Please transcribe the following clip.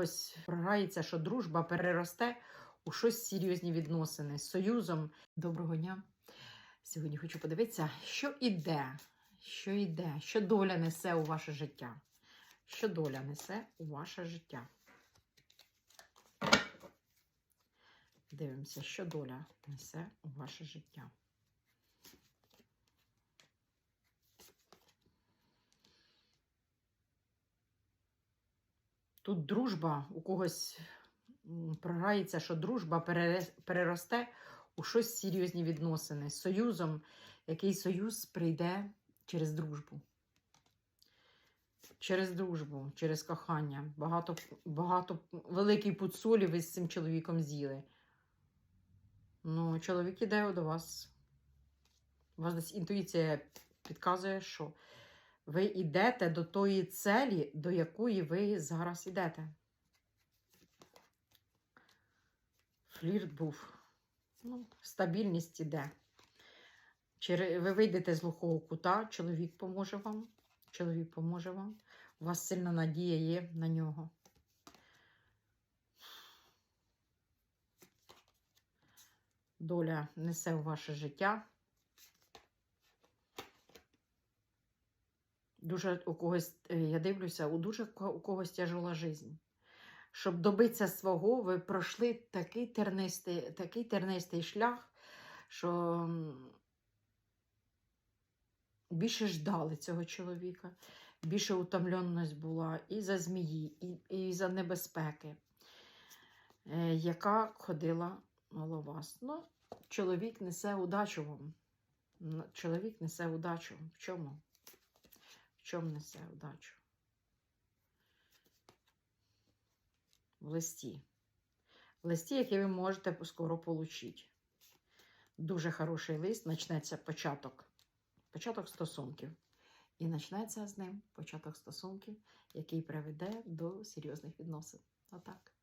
когось програється, що дружба переросте у щось серйозні відносини з Союзом. Доброго дня! Сьогодні хочу подивитися, що іде, що іде, що доля несе у ваше життя. Що доля несе у ваше життя. Дивимося, що доля несе у ваше життя. Тут дружба у когось програється, що дружба переросте у щось серйозні відносини з Союзом, який союз прийде через дружбу. Через дружбу, через кохання. Багато, багато великий пуд солі ви з цим чоловіком з'їли. Ну, чоловік іде до вас. У вас десь інтуїція підказує, що ви йдете до тої целі, до якої ви зараз йдете. Флірт був. Ну, стабільність іде. Ви вийдете з глухого кута, чоловік поможе вам. Чоловік поможе вам. У вас сильна надія є на нього. Доля несе у ваше життя. Дуже у когось, е, я дивлюся, у дуже у когось тяжела жизнь. Щоб добитися свого, ви пройшли такий тернистий, такий тернистий шлях, що більше ждали цього чоловіка, більше утомленість була і за змії, і, і за небезпеки, е, яка ходила коло вас. Ну, чоловік несе удачу вам. Чоловік несе удачу. В чому? Чому несе удачу? В листі. В листі, який ви можете скоро отримати. Дуже хороший лист, почнеться початок. Початок стосунків. І почнеться з ним початок стосунків, який приведе до серйозних відносин. Отак.